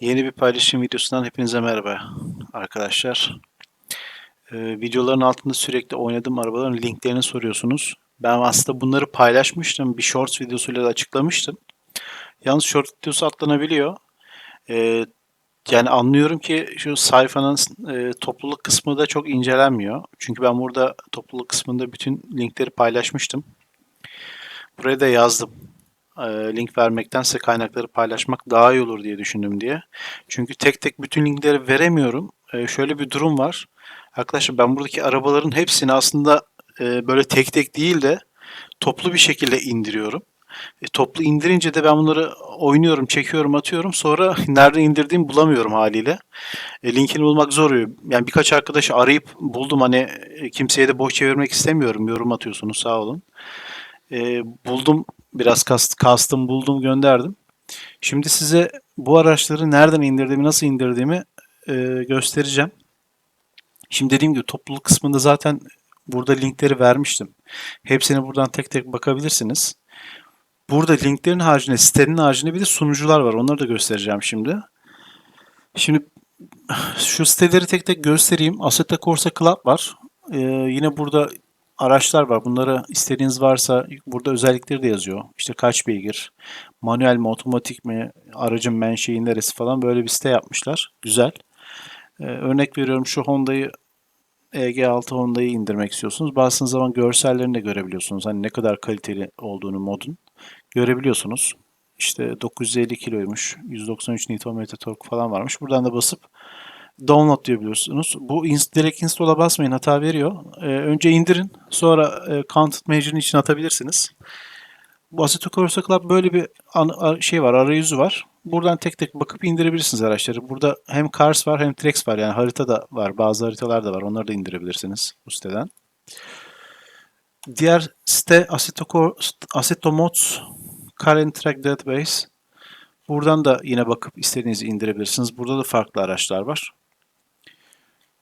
Yeni bir paylaşım videosundan hepinize merhaba arkadaşlar. Ee, videoların altında sürekli oynadığım arabaların linklerini soruyorsunuz. Ben aslında bunları paylaşmıştım. Bir shorts videosuyla da açıklamıştım. Yalnız short videosu atlanabiliyor. Ee, yani anlıyorum ki şu sayfanın e, topluluk kısmı da çok incelenmiyor. Çünkü ben burada topluluk kısmında bütün linkleri paylaşmıştım. Buraya da yazdım link vermektense kaynakları paylaşmak daha iyi olur diye düşündüm diye. Çünkü tek tek bütün linkleri veremiyorum. E, şöyle bir durum var. Arkadaşlar ben buradaki arabaların hepsini aslında e, böyle tek tek değil de toplu bir şekilde indiriyorum. E, toplu indirince de ben bunları oynuyorum, çekiyorum, atıyorum. Sonra nerede indirdiğimi bulamıyorum haliyle. E, linkini bulmak zor. Yani birkaç arkadaşı arayıp buldum. Hani e, kimseye de boş çevirmek istemiyorum. Yorum atıyorsunuz sağ olun. E, buldum Biraz custom buldum gönderdim. Şimdi size bu araçları nereden indirdiğimi, nasıl indirdiğimi e, göstereceğim. Şimdi dediğim gibi topluluk kısmında zaten burada linkleri vermiştim. Hepsine buradan tek tek bakabilirsiniz. Burada linklerin haricinde, sitenin haricinde bir de sunucular var. Onları da göstereceğim şimdi. Şimdi şu siteleri tek tek göstereyim. Assetto Corsa Club var. Ee, yine burada araçlar var. Bunları istediğiniz varsa burada özellikleri de yazıyor. İşte kaç beygir, manuel mi, otomatik mi, aracın menşei neresi falan böyle bir site yapmışlar. Güzel. Ee, örnek veriyorum şu Honda'yı EG6 Honda'yı indirmek istiyorsunuz. Bastığınız zaman görsellerini de görebiliyorsunuz. Hani ne kadar kaliteli olduğunu modun görebiliyorsunuz. İşte 950 kiloymuş, 193 Nm tork falan varmış. Buradan da basıp download diyebiliyorsunuz. Bu direkt install'a basmayın hata veriyor. Ee, önce indirin sonra e, Content Manager'ın içine atabilirsiniz. Bu Assetto Corsa Club böyle bir an, şey var, arayüzü var. Buradan tek tek bakıp indirebilirsiniz araçları. Burada hem Cars var hem Trex var. Yani harita da var. Bazı haritalar da var. Onları da indirebilirsiniz bu siteden. Diğer site Assetto, Assetto Mods Current Track Database. Buradan da yine bakıp istediğinizi indirebilirsiniz. Burada da farklı araçlar var.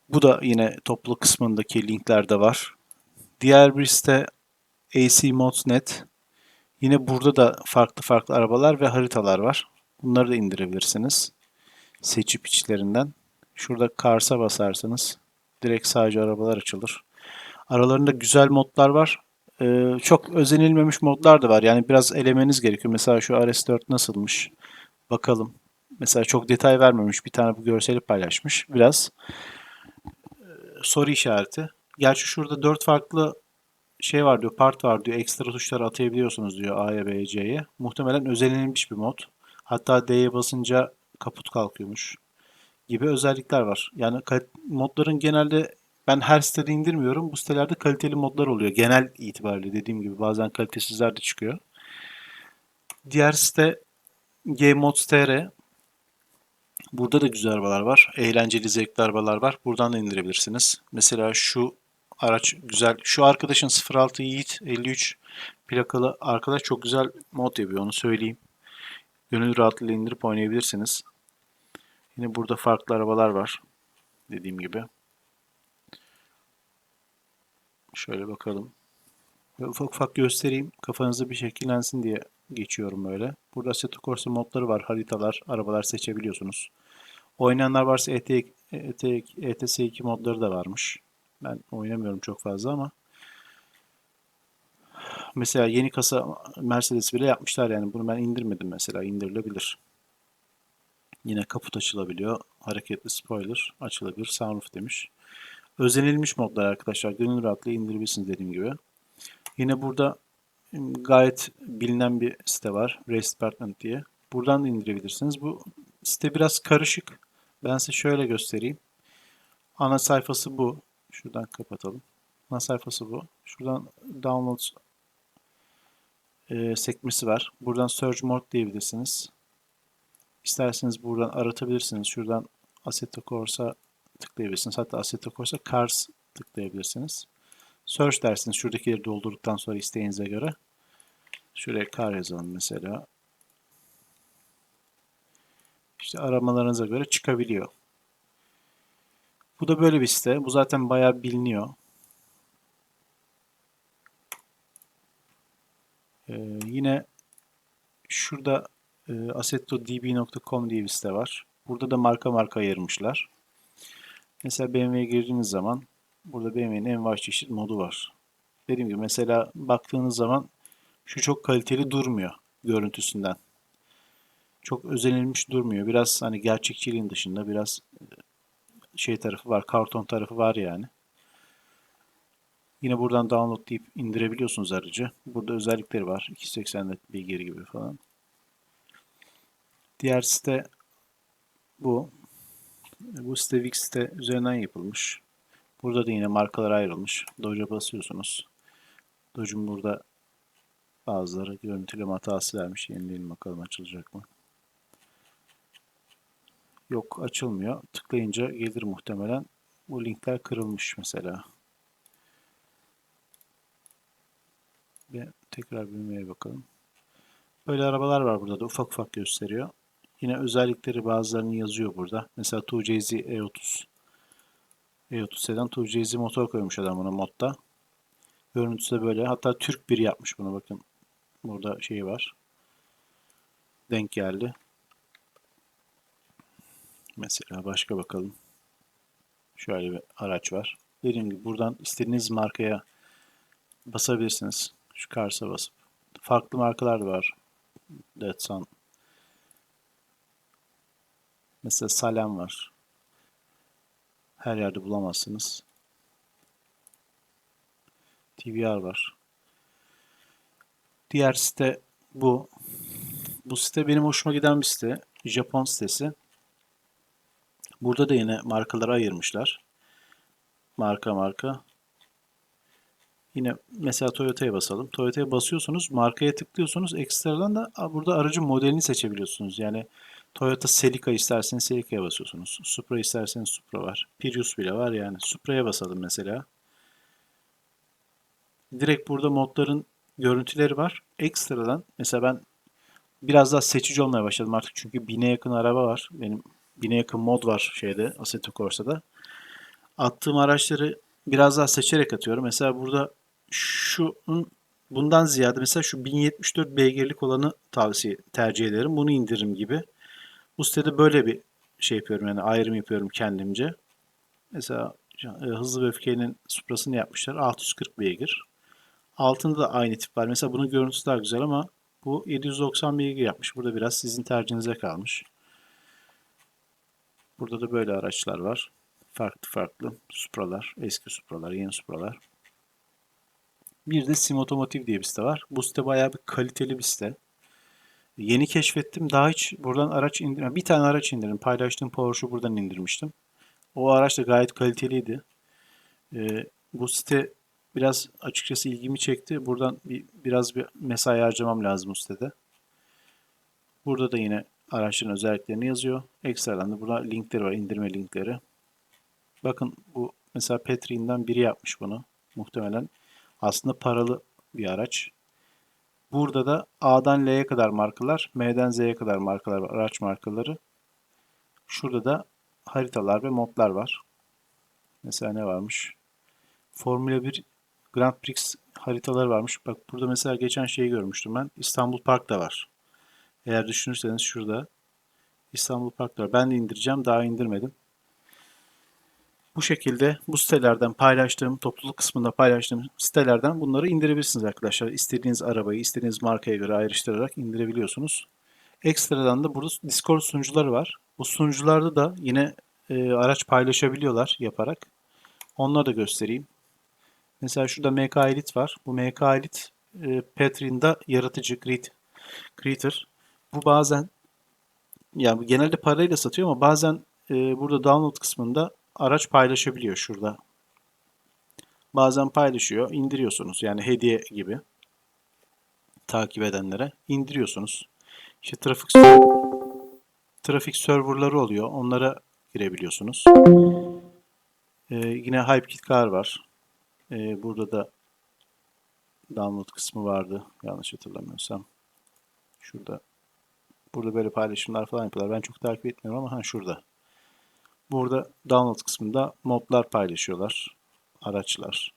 Bu da yine toplu kısmındaki linklerde var. Diğer bir site AC Mods.net. Yine burada da farklı farklı arabalar ve haritalar var. Bunları da indirebilirsiniz. Seçip içlerinden. Şurada Cars'a basarsanız direkt sadece arabalar açılır. Aralarında güzel modlar var. Ee, çok özenilmemiş modlar da var. Yani biraz elemeniz gerekiyor. Mesela şu RS4 nasılmış? Bakalım. Mesela çok detay vermemiş. Bir tane bu görseli paylaşmış. Biraz soru işareti. Gerçi şurada dört farklı şey var diyor, part var diyor. Ekstra tuşları atayabiliyorsunuz diyor A'ya, B'ye, C'ye. Muhtemelen özenilmiş bir mod. Hatta D'ye basınca kaput kalkıyormuş gibi özellikler var. Yani modların genelde ben her sitede indirmiyorum. Bu sitelerde kaliteli modlar oluyor. Genel itibariyle dediğim gibi bazen kalitesizler de çıkıyor. Diğer site gmods.tr Burada da güzel arabalar var. Eğlenceli, zevkli arabalar var. Buradan da indirebilirsiniz. Mesela şu araç güzel. Şu arkadaşın 06 Yiğit 53 plakalı arkadaş çok güzel mod yapıyor onu söyleyeyim. Gönül rahatlığıyla indirip oynayabilirsiniz. Yine burada farklı arabalar var. Dediğim gibi. Şöyle bakalım. Ve ufak ufak göstereyim. Kafanızda bir şekillensin diye geçiyorum böyle. Burada Assetto Corsa modları var. Haritalar, arabalar seçebiliyorsunuz. Oynayanlar varsa ET, ET, ETS2 modları da varmış. Ben oynamıyorum çok fazla ama mesela yeni kasa Mercedes bile yapmışlar yani bunu ben indirmedim mesela indirilebilir. Yine kaput açılabiliyor. Hareketli spoiler açılabilir. Sunroof demiş. Özenilmiş modlar arkadaşlar. Gönül rahatlığı indirebilirsiniz dediğim gibi. Yine burada gayet bilinen bir site var. Race Department diye. Buradan da indirebilirsiniz. Bu site biraz karışık. Ben size şöyle göstereyim. Ana sayfası bu. Şuradan kapatalım. Ana sayfası bu. Şuradan download e, sekmesi var. Buradan search mode diyebilirsiniz. İsterseniz buradan aratabilirsiniz. Şuradan Assetto Corsa tıklayabilirsiniz. Hatta Assetto Corsa Cars tıklayabilirsiniz. Search dersiniz şuradaki yeri doldurduktan sonra isteğinize göre. Şuraya car yazalım mesela. İşte aramalarınıza göre çıkabiliyor. Bu da böyle bir site. Bu zaten bayağı biliniyor. Ee, yine şurada e, assettodb.com diye bir site var. Burada da marka marka ayırmışlar. Mesela BMW'ye girdiğiniz zaman burada BMW'nin en baş çeşit modu var. Dediğim gibi mesela baktığınız zaman şu çok kaliteli durmuyor görüntüsünden. Çok özenilmiş durmuyor. Biraz hani gerçekçiliğin dışında biraz e, şey tarafı var, karton tarafı var yani. Yine buradan download deyip indirebiliyorsunuz aracı. Burada özellikleri var. 280 net beygir gibi falan. Diğer site bu. Bu site Wix site üzerinden yapılmış. Burada da yine markalar ayrılmış. Doge'a basıyorsunuz. Doge'un burada bazıları görüntüleme hatası vermiş. Yenileyelim bakalım açılacak mı? Yok açılmıyor. Tıklayınca gelir muhtemelen. Bu linkler kırılmış mesela. Ve tekrar büyümeye bakalım. Böyle arabalar var burada da ufak ufak gösteriyor. Yine özellikleri bazılarını yazıyor burada. Mesela 2JZ E30. E30 sedan 2JZ motor koymuş adam buna modda. Görüntüsü de böyle. Hatta Türk bir yapmış bunu bakın. Burada şey var. Denk geldi. Mesela başka bakalım. Şöyle bir araç var. Dediğim gibi buradan istediğiniz markaya basabilirsiniz. Şu Kars'a basıp. Farklı markalar da var. Datsun. Mesela Salem var. Her yerde bulamazsınız. TVR var. Diğer site bu. Bu site benim hoşuma giden bir site. Japon sitesi. Burada da yine markaları ayırmışlar. Marka marka. Yine mesela Toyota'ya basalım. Toyota'ya basıyorsunuz, markaya tıklıyorsunuz. Ekstradan da burada aracın modelini seçebiliyorsunuz. Yani Toyota Celica isterseniz Celica'ya basıyorsunuz. Supra isterseniz Supra var. Prius bile var yani. Supra'ya basalım mesela. Direkt burada modların görüntüleri var. Ekstradan mesela ben biraz daha seçici olmaya başladım artık çünkü bine yakın araba var. Benim bine yakın mod var şeyde Assetto Corsa'da. Attığım araçları biraz daha seçerek atıyorum. Mesela burada şunun bundan ziyade mesela şu 1074 beygirlik olanı tavsiye tercih ederim. Bunu indiririm gibi. Bu sitede böyle bir şey yapıyorum yani ayrım yapıyorum kendimce. Mesela e, hızlı ve öfkenin suprasını yapmışlar. 640 beygir. Altında da aynı tip var. Mesela bunun görüntüsü daha güzel ama bu 790 beygir yapmış. Burada biraz sizin tercihinize kalmış. Burada da böyle araçlar var. Farklı farklı Supralar, eski Supralar, yeni Supralar. Bir de Sim Otomotiv diye bir site var. Bu site bayağı bir kaliteli bir site. Yeni keşfettim. Daha hiç buradan araç indirmem. Bir tane araç indirdim. Paylaştığım Porsche'u buradan indirmiştim. O araç da gayet kaliteliydi. Ee, bu site biraz açıkçası ilgimi çekti. Buradan bir, biraz bir mesai harcamam lazım bu sitede. Burada da yine araçların özelliklerini yazıyor. Ekstradan da burada linkleri var. indirme linkleri. Bakın bu mesela Petri'nden biri yapmış bunu. Muhtemelen aslında paralı bir araç. Burada da A'dan L'ye kadar markalar, M'den Z'ye kadar markalar var, araç markaları. Şurada da haritalar ve modlar var. Mesela ne varmış? Formula 1 Grand Prix haritaları varmış. Bak burada mesela geçen şeyi görmüştüm ben. İstanbul Park da var. Eğer düşünürseniz şurada İstanbul Park. Ben de indireceğim. Daha indirmedim. Bu şekilde bu sitelerden paylaştığım, topluluk kısmında paylaştığım sitelerden bunları indirebilirsiniz arkadaşlar. İstediğiniz arabayı, istediğiniz markaya göre ayrıştırarak indirebiliyorsunuz. Ekstradan da burada Discord sunucuları var. Bu sunucularda da yine e, araç paylaşabiliyorlar yaparak. Onları da göstereyim. Mesela şurada MK Elite var. Bu MK Elite e, Patreon'da yaratıcı create, creator. Bu bazen yani genelde parayla satıyor ama bazen e, burada download kısmında araç paylaşabiliyor şurada. Bazen paylaşıyor, indiriyorsunuz. Yani hediye gibi takip edenlere indiriyorsunuz. İşte trafik trafik serverları oluyor. Onlara girebiliyorsunuz. Ee, yine HypeKit Car var. Ee, burada da download kısmı vardı. Yanlış hatırlamıyorsam. Şurada. Burada böyle paylaşımlar falan yapıyorlar. Ben çok takip etmiyorum ama ha şurada. Burada download kısmında modlar paylaşıyorlar. Araçlar.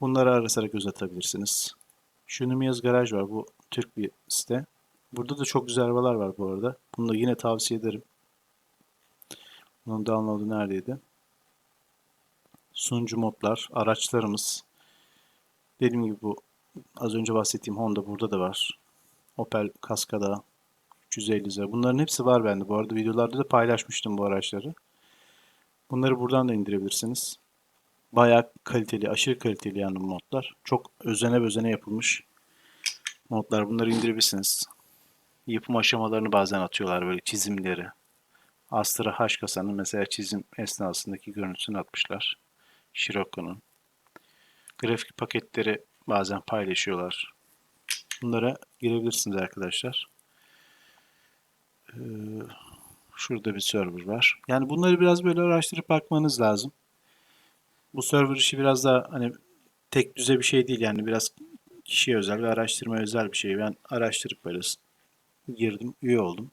Bunları ara sıra göz atabilirsiniz. Şunumiyaz Garaj var. Bu Türk bir site. Burada da çok güzel arabalar var bu arada. Bunu da yine tavsiye ederim. Bunun download'u neredeydi? Sunucu modlar, araçlarımız. Dediğim gibi bu az önce bahsettiğim Honda burada da var. Opel Cascada 350 lira. Bunların hepsi var bende. Bu arada videolarda da paylaşmıştım bu araçları. Bunları buradan da indirebilirsiniz. Bayağı kaliteli, aşırı kaliteli yani bu modlar. Çok özene özene yapılmış modlar. Bunları indirebilirsiniz. Yapım aşamalarını bazen atıyorlar böyle çizimleri. Astra H kasanın mesela çizim esnasındaki görüntüsünü atmışlar. Scirocco'nun. Grafik paketleri bazen paylaşıyorlar. Bunlara girebilirsiniz arkadaşlar. Ee, şurada bir server var. Yani bunları biraz böyle araştırıp bakmanız lazım. Bu server işi biraz daha hani tek düze bir şey değil yani biraz kişiye özel ve araştırmaya özel bir şey. Ben araştırıp böyle girdim, üye oldum.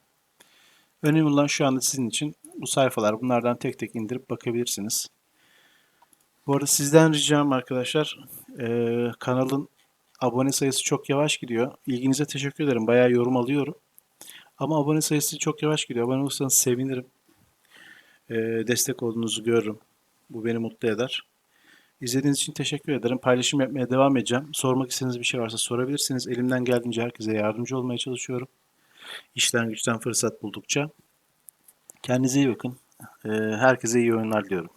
Önemli olan şu anda sizin için bu sayfalar. Bunlardan tek tek indirip bakabilirsiniz. Bu arada sizden ricam arkadaşlar eee, kanalın abone sayısı çok yavaş gidiyor. İlginize teşekkür ederim. Bayağı yorum alıyorum. Ama abone sayısı çok yavaş gidiyor. Abone olursanız sevinirim. Eee, destek olduğunuzu görürüm. Bu beni mutlu eder. İzlediğiniz için teşekkür ederim. Paylaşım yapmaya devam edeceğim. Sormak istediğiniz bir şey varsa sorabilirsiniz. Elimden geldiğince herkese yardımcı olmaya çalışıyorum. İşten güçten fırsat buldukça. Kendinize iyi bakın. Eee, herkese iyi oyunlar diliyorum.